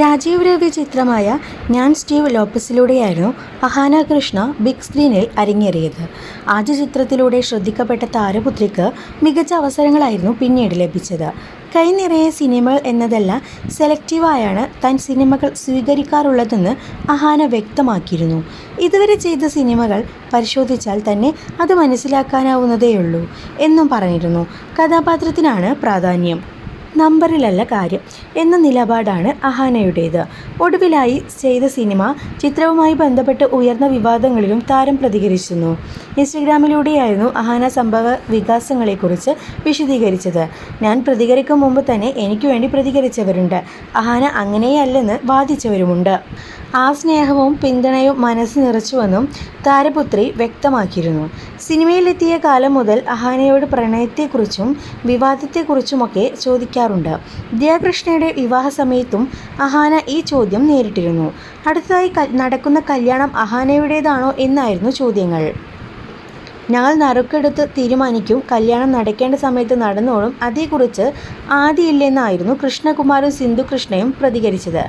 രാജീവ് രവി ചിത്രമായ ഞാൻ സ്റ്റീവ് ലോപ്പസിലൂടെയായിരുന്നു അഹാന കൃഷ്ണ ബിഗ് സ്ക്രീനിൽ അരങ്ങേറിയത്. ആദ്യ ചിത്രത്തിലൂടെ ശ്രദ്ധിക്കപ്പെട്ട താരപുത്രിക്ക് മികച്ച അവസരങ്ങളായിരുന്നു പിന്നീട് ലഭിച്ചത്. കൈ നിറയെ സിനിമകൾ എന്നതല്ല സെലക്റ്റീവായാണ് താൻ സിനിമകൾ സ്വീകരിക്കാറുള്ളതെന്ന് അഹാന വ്യക്തമാക്കിയിരുന്നു. ഇതുവരെ ചെയ്ത സിനിമകൾ പരിശോധിച്ചാൽ തന്നെ അത് മനസ്സിലാക്കാനാവുന്നതേയുള്ളൂ എന്നും പറഞ്ഞിരുന്നു. കഥാപാത്രത്തിനാണ് പ്രാധാന്യം. നമ്പറിലല്ല കാര്യം. എന്ന നിലപാടാണ് അഹാനയുടേത്. ഒടുവിലായി ചെയ്ത സിനിമ ചിത്രവുമായി ബന്ധപ്പെട്ട് ഉയർന്ന വിവാദങ്ങളിലും താരം പ്രതികരിച്ചിരുന്നു. ഇൻസ്റ്റഗ്രാമിലൂടെയായിരുന്നു അഹാന സംഭവ വികാസങ്ങളെക്കുറിച്ച് വിശദീകരിച്ചത്. ഞാൻ പ്രതികരിക്കും മുമ്പ് തന്നെ എനിക്ക് വേണ്ടി പ്രതികരിച്ചവരുണ്ട്. അഹാന അങ്ങനെയല്ലെന്ന് വാദിച്ചവരുമുണ്ട്. ആ സ്നേഹവും പിന്തുണയും മനസ്സ് നിറച്ചുവെന്നും താരപുത്രി വ്യക്തമാക്കിയിരുന്നു. സിനിമയിലെത്തിയ കാലം മുതൽ അഹാനയോട് പ്രണയത്തെക്കുറിച്ചും വിവാദത്തെക്കുറിച്ചുമൊക്കെ ചോദിക്കാറുണ്ട്. ദിയാകൃഷ്ണയുടെ വിവാഹ സമയത്തും അഹാന ഈ ചോദ്യം നേരിട്ടിരുന്നു. അടുത്തതായി നടക്കുന്ന കല്യാണം അഹാനയുടേതാണോ എന്നായിരുന്നു ചോദ്യങ്ങൾ. ഞങ്ങൾ നറുക്കെടുത്ത് തീരുമാനിക്കും. കല്യാണം നടക്കേണ്ട സമയത്ത് നടന്നോളും. അതേക്കുറിച്ച് ആദിയില്ലെന്നായിരുന്നു കൃഷ്ണകുമാരും സിന്ധു കൃഷ്ണയും പ്രതികരിച്ചത്.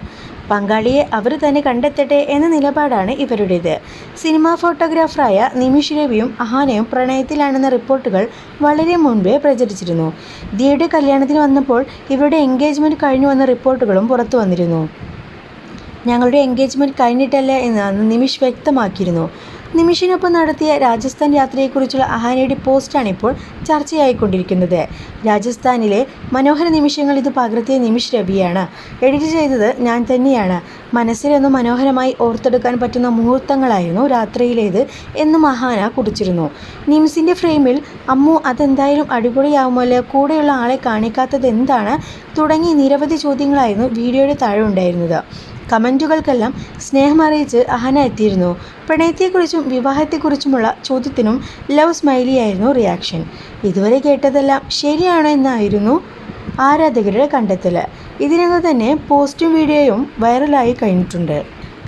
പങ്കാളിയെ അവർ തന്നെ കണ്ടെത്തട്ടെ എന്ന നിലപാടാണ് ഇവരുടേത്. സിനിമാ ഫോട്ടോഗ്രാഫറായ നിമിഷ് രവിയും അഹാനയും പ്രണയത്തിലാണെന്ന റിപ്പോർട്ടുകൾ വളരെ മുൻപേ പ്രചരിച്ചിരുന്നു. ദിയയുടെ കല്യാണത്തിന് വന്നപ്പോൾ ഇവരുടെ എൻഗേജ്മെന്റ് കഴിഞ്ഞു വന്ന റിപ്പോർട്ടുകളും പുറത്തു വന്നിരുന്നു. ഞങ്ങളുടെ എൻഗേജ്മെന്റ് കഴിഞ്ഞിട്ടല്ല എന്ന് നിമിഷ് വ്യക്തമാക്കിയിരുന്നു. നിമിഷിനൊപ്പം നടത്തിയ രാജസ്ഥാൻ യാത്രയെക്കുറിച്ചുള്ള അഹാനയുടെ പോസ്റ്റാണ് ഇപ്പോൾ ചർച്ചയായിക്കൊണ്ടിരിക്കുന്നത്. രാജസ്ഥാനിലെ മനോഹര നിമിഷങ്ങൾ ഇത് പകർത്തിയ നിമിഷ് രവിയാണ്. എഡിറ്റ് ചെയ്തത് ഞാൻ തന്നെയാണ്. മനസ്സിലൊന്ന് മനോഹരമായി ഓർത്തെടുക്കാൻ പറ്റുന്ന മുഹൂർത്തങ്ങളായിരുന്നു രാത്രിയിലേത് എന്ന് അഹാന കുറിച്ചിരുന്നു. നിംസിന്റെ ഫ്രെയിമിൽ അമ്മു അതെന്തായാലും അടിപൊളിയാവുമല്ലോ കൂടെയുള്ള ആളെ കാണിക്കാത്തത് എന്താണ് തുടങ്ങി നിരവധി ചോദ്യങ്ങളായിരുന്നു വീഡിയോയുടെ താഴെ ഉണ്ടായിരുന്നത്. കമന്റുകൾക്കെല്ലാം സ്നേഹമറിയിച്ച് അഹന എത്തിയിരുന്നു. പ്രണയത്തെക്കുറിച്ചും വിവാഹത്തെക്കുറിച്ചുമുള്ള ചോദ്യത്തിനും ലവ് സ്മൈലിയായിരുന്നു റിയാക്ഷൻ. ഇതുവരെ കേട്ടതെല്ലാം ശരിയാണോ എന്നായിരുന്നു ആരാധകരുടെ കണ്ടെത്തൽ ഇതിനകം തന്നെ പോസ്റ്റും വീഡിയോയും വൈറലായി കഴിഞ്ഞിട്ടുണ്ട്.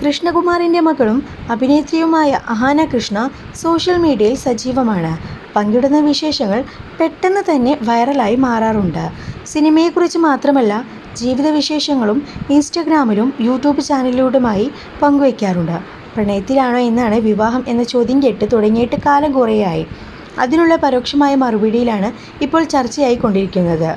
കൃഷ്ണകുമാറിന്റെ മകളും അഭിനേത്രിയുമായ അഹാന കൃഷ്ണ സോഷ്യൽ മീഡിയയിൽ സജീവമാണ്. പങ്കിടുന്ന വിശേഷങ്ങൾ പെട്ടെന്ന് തന്നെ വൈറലായി മാറാറുണ്ട്. സിനിമയെക്കുറിച്ച് മാത്രമല്ല ജീവിത വിശേഷങ്ങളും ഇൻസ്റ്റഗ്രാമിലും യൂട്യൂബ് ചാനലിലൂടെയുമായി പങ്കുവയ്ക്കാറുണ്ട്. പ്രണയത്തിലാണോ എന്നാണ് വിവാഹം എന്ന ചോദ്യം കേട്ട് തുടങ്ങിയിട്ട് കാലം കുറേയായി. അതിനുള്ള പരോക്ഷമായ മറുപടിയിലാണ് ഇപ്പോൾ ചർച്ചയായി കൊണ്ടിരിക്കുന്നത്